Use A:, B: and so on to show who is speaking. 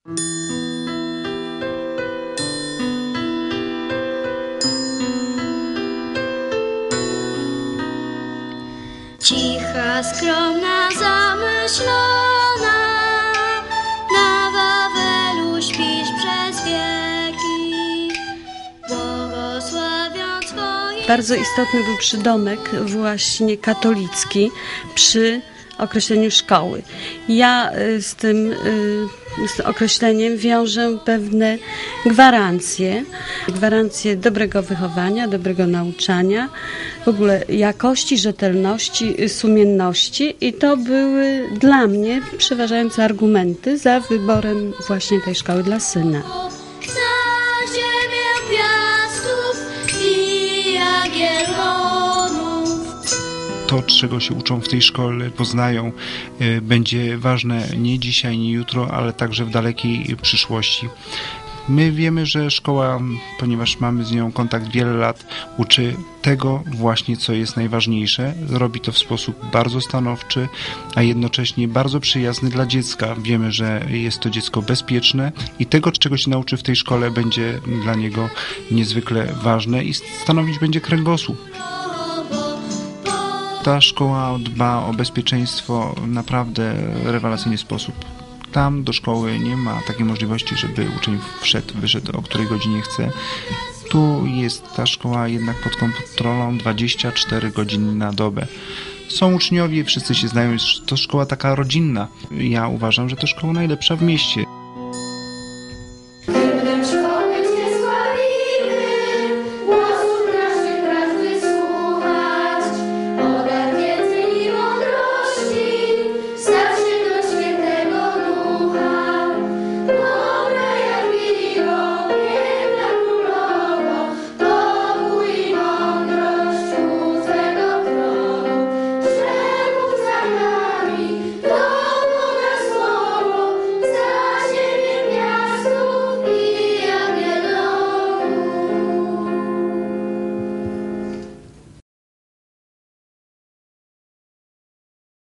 A: Cicha, skromna, zamyślona, na Wawelu śpisz przez wieki, błogosławiąc Twoje...
B: Bardzo istotny był przydomek właśnie katolicki przy określeniu szkoły. Ja y, z tym y, z określeniem wiążę pewne gwarancje, gwarancje dobrego wychowania, dobrego nauczania, w ogóle jakości, rzetelności, y, sumienności i to były dla mnie przeważające argumenty za wyborem właśnie tej szkoły dla syna.
A: Na ziemię piastów i jagiellonów.
C: To, czego się uczą w tej szkole, poznają, y, będzie ważne nie dzisiaj, nie jutro, ale także w dalekiej przyszłości. My wiemy, że szkoła, ponieważ mamy z nią kontakt wiele lat, uczy tego właśnie, co jest najważniejsze. Robi to w sposób bardzo stanowczy, a jednocześnie bardzo przyjazny dla dziecka. Wiemy, że jest to dziecko bezpieczne i tego, czego się nauczy w tej szkole, będzie dla niego niezwykle ważne i stanowić będzie kręgosłup. Ta szkoła dba o bezpieczeństwo naprawdę rewelacyjny sposób. Tam do szkoły nie ma takiej możliwości, żeby uczeń wszedł, wyszedł o której godzinie chce. Tu jest ta szkoła jednak pod kontrolą 24 godziny na dobę. Są uczniowie, wszyscy się znają, jest to szkoła taka rodzinna. Ja uważam, że to szkoła najlepsza w mieście.